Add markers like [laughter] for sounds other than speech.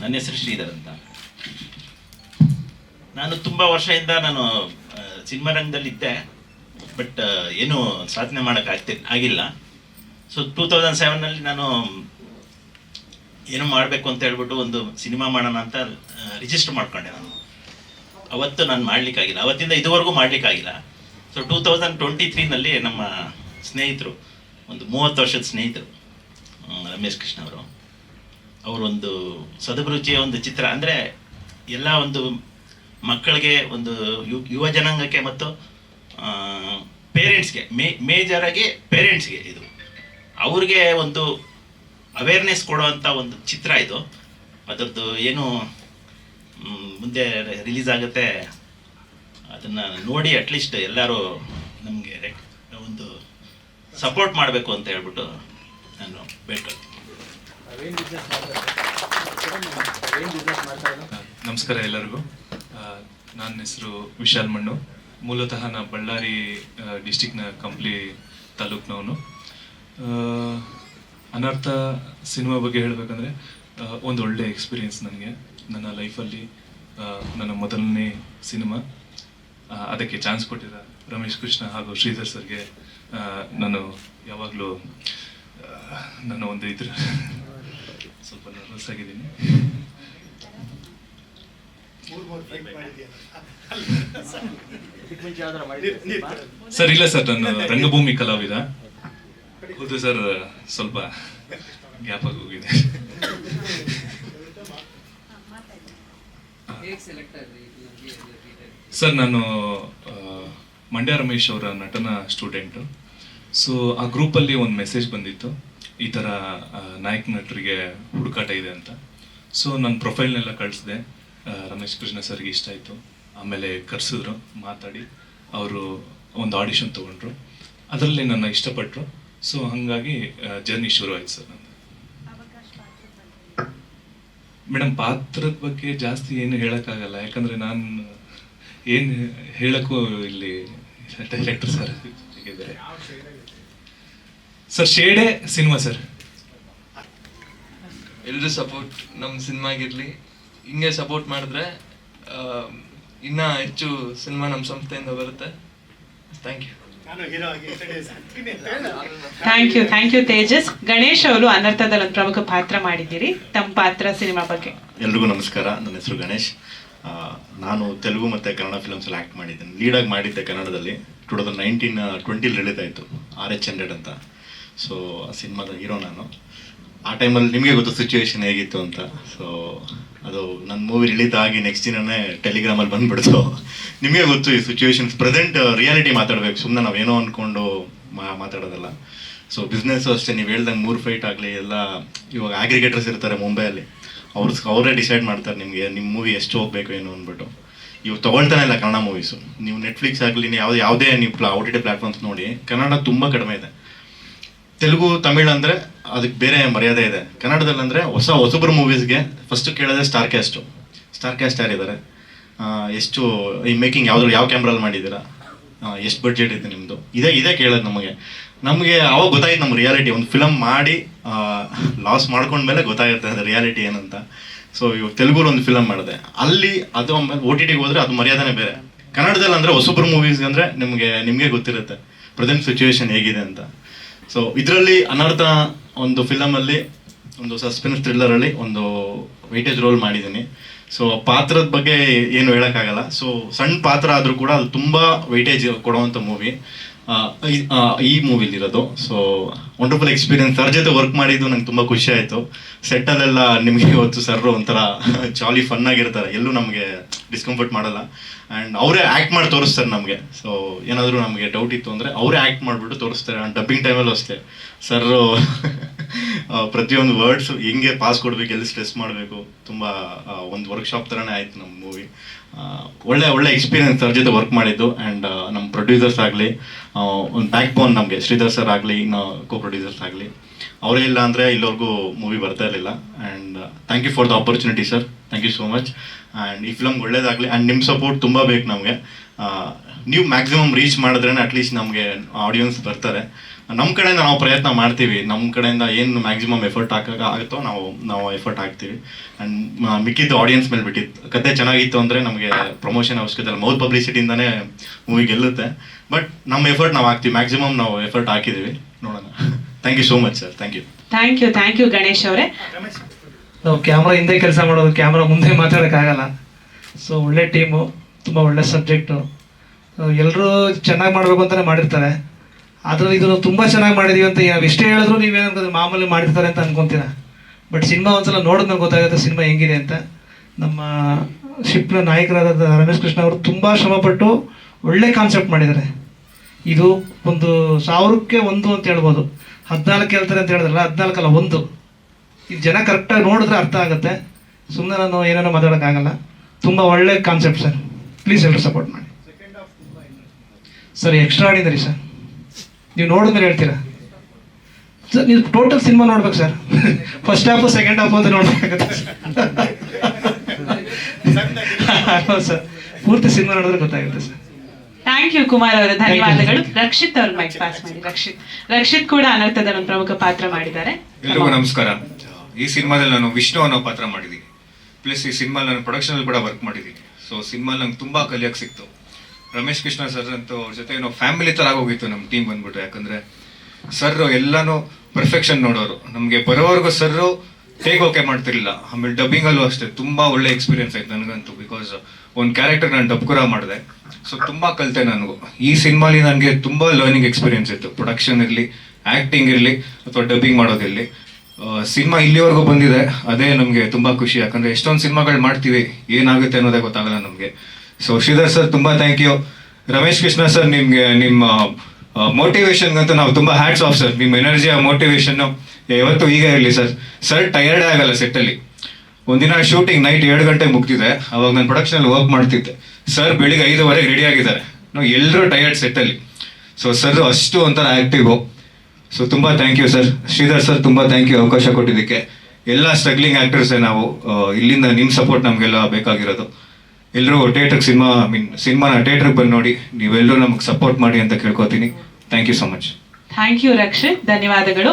ನನ್ನ ಹೆಸರು ಶ್ರೀಧರ್ ಅಂತ. ನಾನು ತುಂಬ ವರ್ಷದಿಂದ ನಾನು ಸಿನಿಮಾ ರಂಗದಲ್ಲಿದ್ದೆ. ಬಟ್ ಏನು ಸಾಧನೆ ಮಾಡೋಕ್ಕಾಗ್ತಿ ಆಗಿಲ್ಲ. ಸೊ ಟೂ ತೌಸಂಡ್ ಸೆವೆನಲ್ಲಿ ನಾನು, ಏನು ಮಾಡಬೇಕು ಅಂತ ಹೇಳ್ಬಿಟ್ಟು ಒಂದು ಸಿನಿಮಾ ಮಾಡೋಣ ಅಂತ ರಿಜಿಸ್ಟರ್ ಮಾಡ್ಕೊಂಡೆ ನಾನು. ಅವತ್ತು ನಾನು ಮಾಡಲಿಕ್ಕಾಗಿಲ್ಲ. ಅವತ್ತಿಂದ ಇದುವರೆಗೂ ಮಾಡಲಿಕ್ಕಾಗಿಲ್ಲ. ಸೊ ಟೂ ತೌಸಂಡ್ ಟ್ವೆಂಟಿ ತ್ರೀನಲ್ಲಿ ನಮ್ಮ ಸ್ನೇಹಿತರು, ಒಂದು ಮೂವತ್ತು ವರ್ಷದ ಸ್ನೇಹಿತರು ರಮೇಶ್ ಕೃಷ್ಣ ಅವರು ಅವರೊಂದು ಸದಭಿರುಚಿಯ ಒಂದು ಚಿತ್ರ. ಅಂದರೆ ಎಲ್ಲ ಒಂದು ಮಕ್ಕಳಿಗೆ ಒಂದು ಯು- ಯುವ ಜನಾಂಗಕ್ಕೆ ಮತ್ತು ಪೇರೆಂಟ್ಸ್ಗೆ, ಮೇ, ಮೇಜರಾಗಿ ಪೇರೆಂಟ್ಸ್ಗೆ ಇದು. ಅವ್ರಿಗೆ ಒಂದು ಅವೇರ್ನೆಸ್ ಕೊಡುವಂಥ ಒಂದು ಚಿತ್ರ ಇದು. ಅದರದ್ದು ಏನು ಮುಂದೆ ರಿಲೀಸ್ ಆಗುತ್ತೆ, ಅದನ್ನು ನೋಡಿ ಅಟ್ಲೀಸ್ಟ್ ಎಲ್ಲರೂ ನಮಗೆ ಒಂದು ಸಪೋರ್ಟ್ ಮಾಡಬೇಕು ಅಂತ ಹೇಳ್ಬಿಟ್ಟು ನಾನು ಬೇಡ್ಕೊಳ್ತೀನಿ. ನಮಸ್ಕಾರ ಎಲ್ಲರಿಗೂ. ನನ್ನ ಹೆಸರು ವಿಶಾಲ್ ಮಣ್ಣು. ಮೂಲತಃ ನಾ ಬಳ್ಳಾರಿ ಡಿಸ್ಟಿಕ್ನ ಕಂಪ್ಲಿ ತಾಲೂಕ್ನವನು. ಅನರ್ಥ ಸಿನಿಮಾ ಬಗ್ಗೆ ಹೇಳಬೇಕಂದ್ರೆ ಒಂದು ಒಳ್ಳೆ ಎಕ್ಸ್ಪೀರಿಯೆನ್ಸ್ ನನಗೆ. ನನ್ನ ಲೈಫಲ್ಲಿ ನನ್ನ ಮೊದಲನೇ ಸಿನಿಮಾ. ಅದಕ್ಕೆ ಚಾನ್ಸ್ ಕೊಟ್ಟಿದ್ದ ರಮೇಶ್ ಕೃಷ್ಣ ಹಾಗೂ ಶ್ರೀಧರ್ ಸರ್ಗೆ ನಾನು ಯಾವಾಗಲೂ ನನ್ನ ಒಂದು ಇದ್ರ ಸ್ವಲ್ಪ ನರ್ವಸ್ ಆಗಿದ್ದೀನಿ. ಸರ್ ಇಲ್ಲ ಸರ್ ನಾನು ರಂಗಭೂಮಿ ಕಲಾವಿದ. ಹೌದು ಸರ್ ಸ್ವಲ್ಪ ಗ್ಯಾಪ್ ಆಗಿ ಹೋಗಿದೆ. ಸರ್ ನಾನು ಮಂಡ್ಯ ರಮೇಶ್ ಅವರ ನಟನ ಸ್ಟೂಡೆಂಟು. ಸೊ ಆ ಗ್ರೂಪಲ್ಲಿ ಒಂದು ಮೆಸೇಜ್ ಬಂದಿತ್ತು. ಈ ಥರ ನಾಯಕ ನಟರಿಗೆ ಹುಡುಕಾಟ ಇದೆ ಅಂತ. ಸೊ ನನ್ನ ಪ್ರೊಫೈಲ್ನೆಲ್ಲ ಕಳಿಸಿದೆ. ರಮೇಶ್ ಕೃಷ್ಣ ಸರ್ಗೆ ಇಷ್ಟ ಆಯಿತು. ಆಮೇಲೆ ಕರೆಸಿದ್ರು, ಮಾತಾಡಿ. ಅವರು ಒಂದು ಆಡಿಷನ್ ತೊಗೊಂಡ್ರು. ಅದರಲ್ಲಿ ನನ್ನ ಇಷ್ಟಪಟ್ಟರು ಸೊ ಹಾಗಾಗಿ ಜರ್ನಿ ಶುರು ಸರ್ ನಂದು. ಮೇಡಮ್, ಪಾತ್ರದ ಬಗ್ಗೆ ಜಾಸ್ತಿ ಏನು ಹೇಳೋಕ್ಕಾಗಲ್ಲ. ಯಾಕಂದರೆ ನಾನು ಏನು ಹೇಳೋಕ್ಕೂ ಇಲ್ಲಿ ಡೈರೆಕ್ಟರ್ ಸರ್ ಇದ್ದಾರೆ. ಸರ್ ಶೇಡೆ ಸಿನಿಮಾ ಸರ್ ಎಲ್ಲರೂ ಸಪೋರ್ಟ್ ನಮ್ಮ ಸಿನಿಮಾಗಿರಲಿ. ಹಿಂಗೆ ಸಪೋರ್ಟ್ ಮಾಡಿದ್ರೆ ಇನ್ನೂ ಇನ್ನ ಹೆಚ್ಚು ಸಿನಿಮಾ ನಮ್ಮ ಸಂಸ್ಥೆಯಿಂದ ಬರುತ್ತೆ. Thank you thank you thank you Tejas. Ganesh ಅವರು ಅನರ್ಥದಲ್ಲಿ ಒಂದು ಪ್ರಮುಖ ಪಾತ್ರ ಮಾಡಿದ್ದೀರಿ. ತಮ್ಮ ಪಾತ್ರ ಸಿನಿಮಾ ಬಗ್ಗೆ. ಎಲ್ರಿಗೂ ನಮಸ್ಕಾರ. ನನ್ನ ಹೆಸರು ಗಣೇಶ್. ನಾನು ತೆಲುಗು ಮತ್ತು ಕನ್ನಡ ಫಿಲಮ್ಸಲ್ಲಿ ಆ್ಯಕ್ಟ್ ಮಾಡಿದ್ದೇನೆ. ಲೀಡಾಗಿ ಮಾಡಿದ್ದೆ ಕನ್ನಡದಲ್ಲಿ. ಟೂ ತೌಸಂಡ್ ನೈನ್ಟೀನ್ ಟ್ವೆಂಟಿಲಿ ರಿಲೀಸ್ ಆಯಿತು. ಆರ್ ಎಚ್ ಹಂಡ್ರೆಡ್ ಅಂತ. ಸೊ ಆ ಸಿನಿಮಾದ ಹೀರೋ ನಾನು. ಆ ಟೈಮಲ್ಲಿ ನಿಮಗೆ ಗೊತ್ತು ಸಿಚುವೇಶನ್ ಹೇಗಿತ್ತು ಅಂತ. ಸೊ ಅದು ನನ್ನ ಮೂವಿ ರಿಲೀಸ್ ಆಗಿ ನೆಕ್ಸ್ಟ್ ದಿನನೇ ಟೆಲಿಗ್ರಾಮಲ್ಲಿ ಬಂದುಬಿಡ್ತು. ನಿಮಗೆ ಗೊತ್ತು ಈ ಸಿಚುವೇಶನ್ಸ್ ಪ್ರೆಸೆಂಟ್ ರಿಯಾಲಿಟಿ ಮಾತಾಡಬೇಕು. ಸುಮ್ಮನೆ ನಾವೇನೋ ಅಂದ್ಕೊಂಡು ಮಾ, ಮಾತಾಡೋದಲ್ಲ. ಸೊ ಬಿಸ್ನೆಸ್ಸು ಅಷ್ಟೇ, ನೀವು ಹೇಳ್ದಂಗೆ ಮೂರು ಫೈಟ್ ಆಗಲಿ, ಎಲ್ಲ ಇವಾಗ ಆಗ್ರಿಗೇಟರ್ಸ್ ಇರ್ತಾರೆ ಮುಂಬೈಯಲ್ಲಿ. ಅವ್ರು ಅವರೇ ಡಿಸೈಡ್ ಮಾಡ್ತಾರೆ ನಿಮಗೆ ನಿಮ್ಮ ಮೂವಿ ಎಷ್ಟು ಹೋಗಬೇಕು ಏನು ಅಂದ್ಬಿಟ್ಟು. ಇವು ತೊಗೊಳ್ತಾನೆ ಇಲ್ಲ ಕನ್ನಡ ಮೂವೀಸು ನೀವು ನೆಟ್ಫ್ಲಿಕ್ಸ್ ಆಗಲಿ ಯಾವುದೇ ಯಾವುದೇ ನೀವು ಪ್ಲಾ ಓ ಟಿ ಪ್ಲಾಟ್ಫಾರ್ಮ್ಸ್ ನೋಡಿ, ಕನ್ನಡ ತುಂಬ ಕಡಿಮೆ ಇದೆ. ತೆಲುಗು, ತಮಿಳ್ ಅಂದರೆ ಅದಕ್ಕೆ ಬೇರೆ ಮರ್ಯಾದೆ ಇದೆ. ಕನ್ನಡದಲ್ಲಿ ಅಂದರೆ ಹೊಸ ಹೊಸಬ್ರ ಮೂವೀಸ್ಗೆ ಫಸ್ಟ್ ಕೇಳೋದೇ ಸ್ಟಾರ್ ಕ್ಯಾಸ್ಟು ಸ್ಟಾರ್ ಕ್ಯಾಸ್ಟ್ ಯಾರಿದ್ದಾರೆ ಎಷ್ಟು, ಈ ಮೇಕಿಂಗ್ ಯಾವ್ದು ಯಾವ ಕ್ಯಾಮ್ರಲ್ಲಿ ಮಾಡಿದ್ದೀರಾ? ಎಷ್ಟು ಬಡ್ಜೆಟ್ ಇದೆ ನಿಮ್ಮದು ಇದೇ ಇದೇ ಕೇಳೋದು ನಮಗೆ. ನಮಗೆ ಅವಾಗ ಗೊತ್ತಾಯ್ತು ನಮ್ಮ ರಿಯಾಲಿಟಿ ಒಂದು ಫಿಲಮ್ ಮಾಡಿ ಲಾಸ್ ಮಾಡ್ಕೊಂಡ್ಮೇಲೆ ಗೊತ್ತಾಗುತ್ತೆ ಅದು ರಿಯಾಲಿಟಿ ಏನಂತ. ಸೊ ಇವಾಗ ತೆಲುಗು ಒಂದು ಫಿಲಮ್ ಮಾಡಿದೆ. ಅಲ್ಲಿ ಅದು ಆಮೇಲೆ ಓ ಟಿ ಟಿಗೆ ಹೋದ್ರೆ ಅದು ಮರ್ಯಾದೆನೇ ಬೇರೆ. ಕನ್ನಡದಲ್ಲಿ ಅಂದರೆ ಹೊಸಬ್ರ ಮೂವೀಸ್ ಅಂದರೆ ನಿಮಗೆ ನಿಮಗೆ ಗೊತ್ತಿರುತ್ತೆ. ಪ್ರೆಸೆಂಟ್ ಸಿಚುವೇಶನ್ ಹೇಗಿದೆ ಅಂತ. ಸೊ ಇದರಲ್ಲಿ ಅನರ್ಥ ಒಂದು ಫಿಲಮಲ್ಲಿ, ಒಂದು ಸಸ್ಪೆನ್ಸ್ ಥ್ರಿಲ್ಲರಲ್ಲಿ ಒಂದು ವೈಟೇಜ್ ರೋಲ್ ಮಾಡಿದ್ದೀನಿ. ಸೊ ಪಾತ್ರದ ಬಗ್ಗೆ ಏನು ಹೇಳೋಕ್ಕಾಗಲ್ಲ. ಸೊ ಸಣ್ಣ ಪಾತ್ರ ಆದರೂ ಕೂಡ ಅದು ತುಂಬ ವೈಟೇಜ್ ಕೊಡುವಂಥ ಮೂವಿ ಈ ಮೂವಿಲಿರೋದು ಸೊ ವಂಡರ್ಫುಲ್ ಎಕ್ಸ್ಪೀರಿಯನ್ಸ್ ಸರ್ ಜೊತೆ ವರ್ಕ್ ಮಾಡಿದ್ದು ನಂಗೆ ತುಂಬ ಖುಷಿ ಆಯಿತು. ಸೆಟ್ಟಲ್ಲೆಲ್ಲ ನಿಮಗೆ ಇವತ್ತು ಸರ್ ಒಂಥರ ಜಾಲಿ ಫನ್ ಆಗಿರ್ತಾರೆ. ಎಲ್ಲೂ ನಮಗೆ ಡಿಸ್ಕಂಫರ್ಟ್ ಮಾಡಲ್ಲ. ಆ್ಯಂಡ್ ಅವರೇ ಆ್ಯಕ್ಟ್ ಮಾಡಿ ತೋರಿಸ್ತಾರೆ ನಮಗೆ. ಸೊ ಏನಾದರೂ ನಮಗೆ ಡೌಟ್ ಇತ್ತು ಅಂದರೆ ಅವರೇ ಆ್ಯಕ್ಟ್ ಮಾಡಿಬಿಟ್ಟು ತೋರಿಸ್ತಾರೆ. ಆ್ಯಂಡ್ ಡಬ್ಬಿಂಗ್ ಟೈಮಲ್ಲೂ ಅಷ್ಟೇ. ಸರ್ [laughs] ಪ್ರತಿಯೊಂದು ವರ್ಡ್ಸ್ ಹೆಂಗೆ ಪಾಸ್ ಕೊಡಬೇಕು, ಎಲ್ಲಿ ಸ್ಟ್ರೆಸ್ ಮಾಡಬೇಕು, ತುಂಬ ಒಂದು ವರ್ಕ್ಶಾಪ್ ಥರನೇ ಆಯಿತು ನಮ್ಮ ಮೂವಿ ಒಳ್ಳೆ ಒಳ್ಳೆ ಎಕ್ಸ್ಪೀರಿಯನ್ಸ್ ಸರ್ ಜೊತೆ ವರ್ಕ್ ಮಾಡಿದ್ದು. ಆ್ಯಂಡ್ ನಮ್ಮ ಪ್ರೊಡ್ಯೂಸರ್ಸ್ ಆಗಲಿ ಒಂದು ಬ್ಯಾಕ್ ಬೋನ್ ನಮಗೆ, ಶ್ರೀಧರ್ ಸರ್ ಆಗಲಿ, ಇನ್ನು ಕೋ ಪ್ರೊಡ್ಯೂಸರ್ಸ್ ಆಗಲಿ. ಅವರೇ ಇಲ್ಲ ಅಂದರೆ ಇಲ್ಲಿವರೆಗೂ ಮೂವಿ ಬರ್ತಾ ಇರಲಿಲ್ಲ. And thank you for the opportunity sir thank you so much and ಈ ಫಿಲಮ್ ಒಳ್ಳೇದಾಗಲಿ. ಆ್ಯಂಡ್ ನಿಮ್ಮ ಸಪೋರ್ಟ್ ತುಂಬ ಬೇಕು ನಮಗೆ. ನೀವು ಮ್ಯಾಕ್ಸಿಮಮ್ ರೀಚ್ ಮಾಡಿದ್ರೇ ಅಟ್ಲೀಸ್ಟ್ ನಮಗೆ ಆಡಿಯನ್ಸ್ ಬರ್ತಾರೆ. ನಮ್ಮ ಕಡೆಯಿಂದ ನಾವು ಪ್ರಯತ್ನ ಮಾಡ್ತೀವಿ. ನಮ್ಮ ಕಡೆಯಿಂದ ಏನು ಮ್ಯಾಕ್ಸಿಮಮ್ ಎಫರ್ಟ್ ಹಾಕಕ್ಕೆ ಆಗುತ್ತೋ ನಾವು ನಾವು ಎಫರ್ಟ್ ಹಾಕ್ತೀವಿ. ಆ್ಯಂಡ್ ಮಿಕ್ಕಿದ್ದು ಆಡಿಯನ್ಸ್ ಮೇಲೆ ಬಿಟ್ಟಿತ್ತು ಕತೆ ಚೆನ್ನಾಗಿತ್ತು ಅಂದರೆ ನಮಗೆ ಪ್ರಮೋಷನ್ ಅವಶ್ಯಕತೆ ಮೌತ್ ಪಬ್ಲಿಸಿಟಿಯಿಂದನೇ ಮೂವಿ ಗೆಲ್ಲುತ್ತೆ. ಬಟ್ ನಮ್ಮ ಎಫರ್ಟ್ ನಾವು ಹಾಕ್ತೀವಿ. ಮ್ಯಾಕ್ಸಿಮಮ್ ನಾವು ಎಫರ್ಟ್ ಹಾಕಿದ್ದೀವಿ. ನೋಡೋಣ. Thank you so much sir thank you thank you thank you Ganesh ಅವರೇ. ನಾವು ಕ್ಯಾಮ್ರಾ ಹಿಂದೆ ಕೆಲಸ ಮಾಡೋದು ಕ್ಯಾಮ್ರಾ ಮುಂದೆ ಮಾತಾಡೋಕ್ಕಾಗಲ್ಲ ಸೊ ಒಳ್ಳೆ ಟೀಮು ತುಂಬ ಒಳ್ಳೆ ಸಬ್ಜೆಕ್ಟು ಎಲ್ಲರೂ ಚೆನ್ನಾಗಿ ಮಾಡಬೇಕು ಅಂತಲೇ ಮಾಡಿರ್ತಾರೆ. ಆದರೆ ಇದನ್ನು ತುಂಬ ಚೆನ್ನಾಗಿ ಮಾಡಿದೀವಿ ಅಂತ ನಾವು ಎಷ್ಟೇ ಹೇಳಿದ್ರು ನೀವೇನು ಅನ್ಕೋದ್ರೆ ಮಾಮೂಲಿ ಮಾಡಿರ್ತಾರೆ ಅಂತ ಅನ್ಕೊಂತೀರ. ಬಟ್ ಸಿನಿಮಾ ಒಂದ್ಸಲ ನೋಡಿದ್ಮೇಲೆ ಗೊತ್ತಾಗುತ್ತೆ ಸಿನಿಮಾ ಹೆಂಗಿದೆ ಅಂತ. ನಮ್ಮ ಶಿಪ್ನ ನಾಯಕರಾದ ರಮೇಶ್ ಕೃಷ್ಣ ಅವರು ತುಂಬ ಶ್ರಮಪಟ್ಟು ಒಳ್ಳೆ ಕಾನ್ಸೆಪ್ಟ್ ಮಾಡಿದ್ದಾರೆ. ಇದು ಒಂದು ಸಾವಿರಕ್ಕೆ ಒಂದು ಅಂತ ಹೇಳ್ಬೋದು. ಹದಿನಾಲ್ಕು ಹೇಳ್ತಾರೆ ಅಂತ ಹೇಳಿದ್ರಲ್ಲ ಹದಿನಾಲ್ಕಲ್ಲ ಒಂದು. ಇದು ಜನ ಕರೆಕ್ಟಾಗಿ ನೋಡಿದ್ರೆ ಅರ್ಥ ಆಗುತ್ತೆ. ಸುಮ್ಮನೆ ನಾನು ಏನೇನೋ ಮಾತಾಡೋಕ್ಕಾಗಲ್ಲ ತುಂಬ ಒಳ್ಳೆ ಕಾನ್ಸೆಪ್ಟ್ ಸರ್ ಪ್ಲೀಸ್ ಎಲ್ಲರೂ ಸಪೋರ್ಟ್ ಮಾಡಿ. ಸರ್ ಎಕ್ಸ್ಟ್ರಾ ಆಡಿದ್ರಿ ಸರ್ ನೀವು ನೋಡಿದ್ಮೇಲೆ ಹೇಳ್ತೀರಾ? ಸರ್ ನೀವು ಟೋಟಲ್ ಸಿನಿಮಾ ನೋಡ್ಬೇಕು sir first half second half ಅಂತ ನೋಡ್ಬೇಕಾಗತ್ತೆ ಸರ್ [laughs] [laughs] ಪೂರ್ತಿ ಸಿನಿಮಾ ನೋಡಿದ್ರೆ ಗೊತ್ತಾಗುತ್ತೆ ಸರ್ ಥ್ಯಾಂಕ್ ಯು ಕುಮಾರ್ ಅವರ. ಧನ್ಯವಾದಗಳು. ರಕ್ಷಿತ್ ಅವ್ರ ಮೈಕ್ ಪಾಸ್ ಮಾಡಿ. ರಕ್ಷಿತ್. ರಕ್ಷಿತ್ ಕೂಡ ಅನರ್ಥದ ಒಂದು ಪ್ರಮುಖ ಪಾತ್ರ ಮಾಡಿದ್ದಾರೆ. ಎಲ್ರಿಗೂ ನಮಸ್ಕಾರ. ಈ ಸಿನಿಮಾದಲ್ಲಿ ನಾನು ವಿಷ್ಣು ಅನ್ನೋ ಪಾತ್ರ ಮಾಡಿದ್ದೀನಿ. ಪ್ಲಸ್ ಈ ಸಿನಿಮಾ ನಾನು ಪ್ರೊಡಕ್ಷನಲ್ಲಿ ಕೂಡ ವರ್ಕ್ ಮಾಡಿದ್ದೀನಿ. ಸೊ ಸಿನಿಮಾ ನಂಗೆ ತುಂಬಾ ಕಲಿಯಕ್ಕೆ ಸಿಕ್ತು. ರಮೇಶ್ ಕೃಷ್ಣ ಸರ್ ಅಂತ ಅವ್ರ ಜೊತೆ ಏನೋ ಫ್ಯಾಮಿಲಿ ತರ ಹೋಗಿತ್ತು ನಮ್ಮ ಟೀಮ್ ಬಂದ್ಬಿಟ್ಟು. ಯಾಕಂದ್ರೆ ಸರ್ ಎಲ್ಲಾನು ಪರ್ಫೆಕ್ಷನ್ ನೋಡೋರು. ನಮಗೆ ಬರೋವರೆಗೂ ಸರ್ರು ಹೇಗೆ ಓಕೆ ಮಾಡ್ತಿರ್ಲಿಲ್ಲ. ಆಮೇಲೆ ಡಬ್ಬಿಂಗಲ್ಲೂ ಅಷ್ಟೇ, ತುಂಬಾ ಒಳ್ಳೆ ಎಕ್ಸ್ಪೀರಿಯನ್ಸ್ ಆಯ್ತು ನನಗಂತೂ ಬಿಕಾಸ್ ಒಂದು ಕ್ಯಾರೆಕ್ಟರ್ ನಾನು ಡಬ್ಕುರ ಮಾಡಿದೆ. ಸೊ ತುಂಬಾ ಕಲಿತೆ ನನಗೂ. ಈ ಸಿನಿಮಾಲಿ ನನಗೆ ತುಂಬಾ ಲರ್ನಿಂಗ್ ಎಕ್ಸ್ಪೀರಿಯನ್ಸ್ ಇತ್ತು. ಪ್ರೊಡಕ್ಷನ್ ಇರಲಿ ಆಕ್ಟಿಂಗ್ ಇರಲಿ, ಅಥವಾ ಡಬ್ಬಿಂಗ್ ಮಾಡೋದಿರಲಿ. ಸಿನಿಮಾ ಇಲ್ಲಿವರೆಗೂ ಬಂದಿದೆ. ಅದೇ ನಮಗೆ ತುಂಬಾ ಖುಷಿ. ಯಾಕಂದ್ರೆ ಎಷ್ಟೊಂದು ಸಿನಿಮಾಗಳು ಮಾಡ್ತೀವಿ, ಏನಾಗುತ್ತೆ ಅನ್ನೋದೇ ಗೊತ್ತಾಗಲ್ಲ ನಮಗೆ. ಸೊ ಶ್ರೀಧರ್ ಸರ್ ತುಂಬಾ thank you Ramesh Krishna sir ನಿಮ್ಗೆ ನಿಮ್ಮ ಮೋಟಿವೇಶನ್ ಅಂತ ನಾವು ತುಂಬಾ ಹ್ಯಾಟ್ಸ್ ಆಫ್ ಸರ್ ನಿಮ್ಮ ಎನರ್ಜಿ ಆ ಮೋಟಿವೇಶನ್ ಯಾವತ್ತೂ ಈಗ ಇರಲಿ ಸರ್ ಸರ್ ಟೈರ್ಡ್ ಆಗಲ್ಲ ಸೆಟ್ಟಲ್ಲಿ ಒಂದಿನ ಶೂಟಿಂಗ್ ನೈಟ್ ಎರಡು ಗಂಟೆ ಮುಗ್ತಿದೆ ಅವಾಗ ನಾನು ಪ್ರೊಡಕ್ಷನ್ ಅಲ್ಲಿ ವರ್ಕ್ ಮಾಡ್ತಿದ್ದೆ. ಸರ್ ಬೆಳಿಗ್ಗೆ ಐದುವರೆಗೆ ರೆಡಿ ಆಗಿದ್ದಾರೆ. ನಾವು ಎಲ್ಲರೂ ಟಯರ್ಡ್ ಸೆಟ್ಟಲ್ಲಿ ಸೊ ಸರ್ ಅಷ್ಟು ಒಂಥರ ಆಕ್ಟಿವ್ ಸೊ ತುಂಬಾ thank you sir Shridhar sir ತುಂಬಾ ಥ್ಯಾಂಕ್ ಯು ಅವಕಾಶ ಕೊಟ್ಟಿದ್ದಕ್ಕೆ. ಎಲ್ಲ ಸ್ಟ್ರಗ್ಲಿಂಗ್ ಆ್ಯಕ್ಟರ್ಸೇ ನಾವು ಇಲ್ಲಿಂದ ನಿಮ್ಮ ಸಪೋರ್ಟ್ ನಮಗೆಲ್ಲ ಬೇಕಾಗಿರೋದು. ಎಲ್ಲರೂ ಥಿಯೇಟ್ರಿಗೆ ಸಿನಿಮಾ ಐ ಮೀನ್ ಸಿನಿಮಾನ ಥಿಯೇಟ್ರಿಗೆ ಬಂದು ನೋಡಿ ನೀವೆಲ್ಲರೂ ನಮಗೆ ಸಪೋರ್ಟ್ ಮಾಡಿ ಅಂತ ಕೇಳ್ಕೊತೀನಿ. Thank you so much thank you Rakshit ಧನ್ಯವಾದಗಳು.